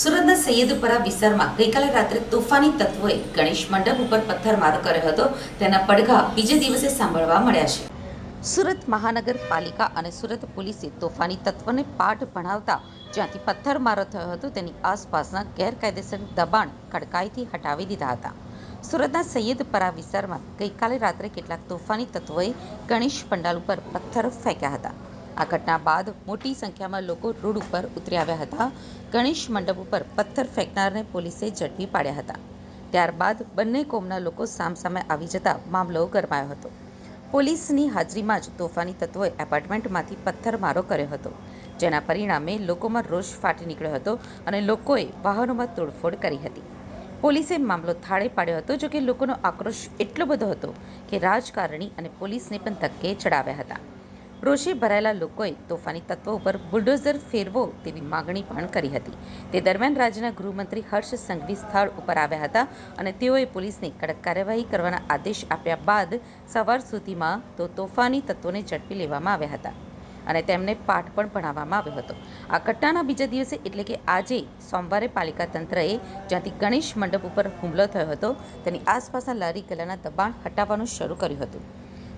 સુરતના સૈયદપરા વિસ્તારમાં ગઈકાલે રાત્રે તોફાની તત્વોએ ગણેશ મંડપ ઉપર પથ્થરમારો કર્યો હતો. તેના પડઘા બીજે દિવસે સાંભળવા મળ્યા છે. સુરત મહાનગરપાલિકા અને સુરત પોલીસે તોફાની તત્વોને પાઠ ભણાવતા જ્યાંથી પથ્થરમારો થયો હતો, તેની આસપાસના ગેરકાયદેસર દબાણ કડકાઈથી હટાવી દીધા હતા. સુરતના સૈયદપરા વિસ્તારમાં ગઈકાલે રાત્રે કેટલાક તોફાની તત્વોએ ગણેશ પંડાલ ઉપર પથ્થરો ફેંક્યા હતા. આ ઘટના બાદ મોટી સંખ્યામાં લોકો રોડ ઉપર ઉતરી આવ્યા હતા. ગણેશ મંડપ ઉપર પથ્થર ફેંકનારને પોલીસે ઝડપી પાડ્યા હતા. ત્યારબાદ બંને કોમના લોકો સામસામે આવી જતા મામલો ગરમાયો હતો. પોલીસની હાજરીમાં જ તોફાની તત્વોએ એપાર્ટમેન્ટમાંથી પથ્થરમારો કર્યો હતો, જેના પરિણામે લોકોમાં રોષ ફાટી નીકળ્યો હતો અને લોકોએ વાહનોમાં તોડફોડ કરી હતી. પોલીસે મામલો થાળે પાડ્યો હતો, જોકે લોકોનો આક્રોશ એટલો બધો હતો કે રાજકારણી અને પોલીસને પણ ધક્કે ચડાવ્યા હતા. રોષે ભરાયેલા લોકોએ તોફાની તત્વો ઉપર બુલડોઝર ફેરવો તેવી માગણી પણ કરી હતી. તે દરમિયાન રાજ્યના ગૃહમંત્રી હર્ષ સંઘવી સ્થળ ઉપર આવ્યા હતા અને તેઓએ પોલીસને કડક કાર્યવાહી કરવાના આદેશ આપ્યા બાદ સવાર સુધીમાં તો તોફાની તત્વોને ઝડપી લેવામાં આવ્યા હતા અને તેમને પાઠ પણ ભણાવવામાં આવ્યો હતો. આ ઘટનાના બીજા દિવસે એટલે કે આજે સોમવારે પાલિકા તંત્રએ જ્યાંથી ગણેશ મંડપ ઉપર હુમલો થયો હતો, તેની આસપાસના લારી ગલ્લાના દબાણ હટાવવાનું શરૂ કર્યું હતું.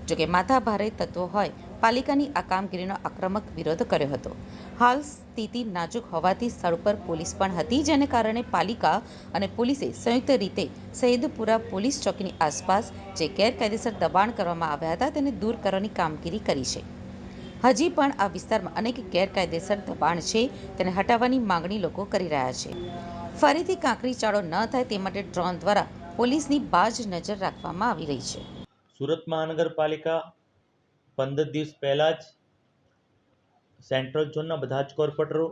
જોકે માથાભારે તત્વો હોય, પાલિકાની આ કામગીરીનો આક્રમક વિરોધ કર્યો હતો. હાલ સ્થિતિ નાજુક હોવાથી સ્થળ પર પોલીસ પણ હતી, જેને કારણે પાલિકા અને પોલીસે સંયુક્ત રીતે સૈદપુરા પોલીસ ચોકીની આસપાસ જે ગેરકાયદેસર દબાણ કરવામાં આવ્યા હતા, તેને દૂર કરવાની કામગીરી કરી છે. હજી પણ આ વિસ્તારમાં અનેક ગેરકાયદેસર દબાણ છે, તેને હટાવવાની માંગણી લોકો કરી રહ્યા છે. ફરીથી કાંકરી ચાળો ન થાય તે માટે ડ્રોન દ્વારા પોલીસની બાજ નજર રાખવામાં આવી રહી છે. સુરત મહાનગરપાલિકા પંદર દિવસ પહેલાં જ સેન્ટ્રલ ઝોનના બધા જ કોર્પોરેટરો,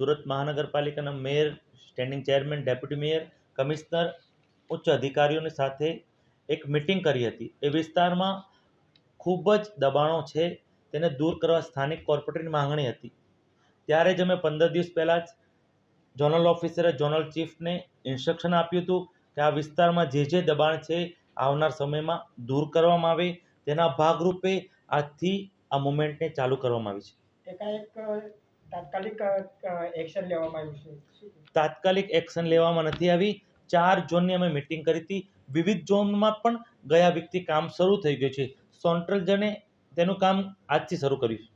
સુરત મહાનગરપાલિકાના mayor standing chairman deputy mayor commissioner ઉચ્ચ અધિકારીઓની સાથે એક મિટિંગ કરી હતી. એ વિસ્તારમાં ખૂબ જ દબાણો છે, તેને દૂર કરવા સ્થાનિક કોર્પોરેટરની માંગણી હતી. ત્યારે જ અમે પંદર દિવસ પહેલાં જ ઝોનલ ઓફિસરે ઝોનલ ચીફને ઇન્સ્ટ્રક્શન આપ્યું હતું કે આ વિસ્તારમાં જે જે દબાણ છે આવનાર સમયમાં દૂર કરવામાં આવે તેના ભાગરૂપે આજથી આ મુવમેન્ટને ચાલુ કરવામાં આવી છે. એકાએક તાત્કાલિક એક્શન લેવામાં આવ્યું છે? તાત્કાલિક એક્શન લેવામાં નથી આવી. ચાર ઝોનની અમે મિટિંગ કરી હતી. વિવિધ ઝોનમાં પણ ગયા વ્યક્તિ કામ શરૂ થઈ ગયું છે. સેન્ટ્રલ જને તેનું કામ આજથી શરૂ કર્યું છે.